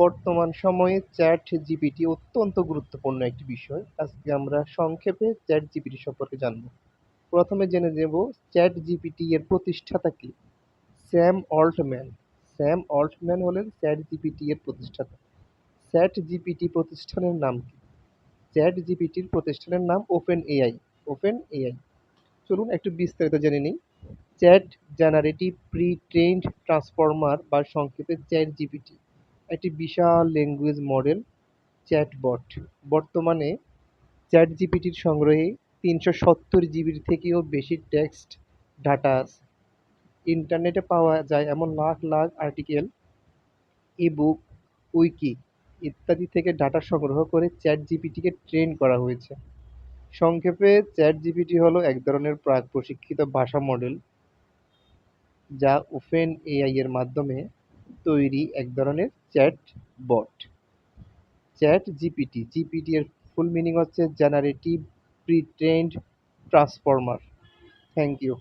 বর্তমান সময়ে chat GPT অত্যন্ত গুরুত্বপূর্ণ একটি বিষয়। আজকে আমরা সংক্ষেপে চ্যাট জিপিটি সম্পর্কে জানব। প্রথমে জেনে নেব চ্যাট জিপিটি এর প্রতিষ্ঠাতা কে? Sam Altman. স্যাম অল্টম্যান হলেন চ্যাট জিপিটি এর প্রতিষ্ঠাতা। চ্যাট জিপিটি প্রতিষ্ঠানের নাম কি? চ্যাট জিপিটির প্রতিষ্ঠানের নাম ওপেন এআই। Open AI. চলুন একটু বিস্তারিত জেনে নিই। Chat generative pre trained transformer বা সংক্ষেপে চ্যাট জিপিটি। একটি বিশাল ল্যাঙ্গুয়েজ মডেল চ্যাটবট বর্তমানে চ্যাট জিপিটির সংগ্রহে তিনশো সত্তর জিবির থেকেও বেশি টেক্সট ডাটা ইন্টারনেটে পাওয়া যায় এমন lakh lakh article ebook wiki ইত্যাদি থেকে ডাটা সংগ্রহ করে চ্যাট জিপিটিকে ট্রেন করা হয়েছে। সংক্ষেপে চ্যাট জিপিটি হলো এক ধরনের প্রাক প্রশিক্ষিত ভাষা মডেল যা ওপেন এআই এর মাধ্যমে তৈরি এক ধরনের চ্যাট বট। Chat GPT. জিপিটি এর ফুল মিনিং হচ্ছে generative pre trained transformer thank you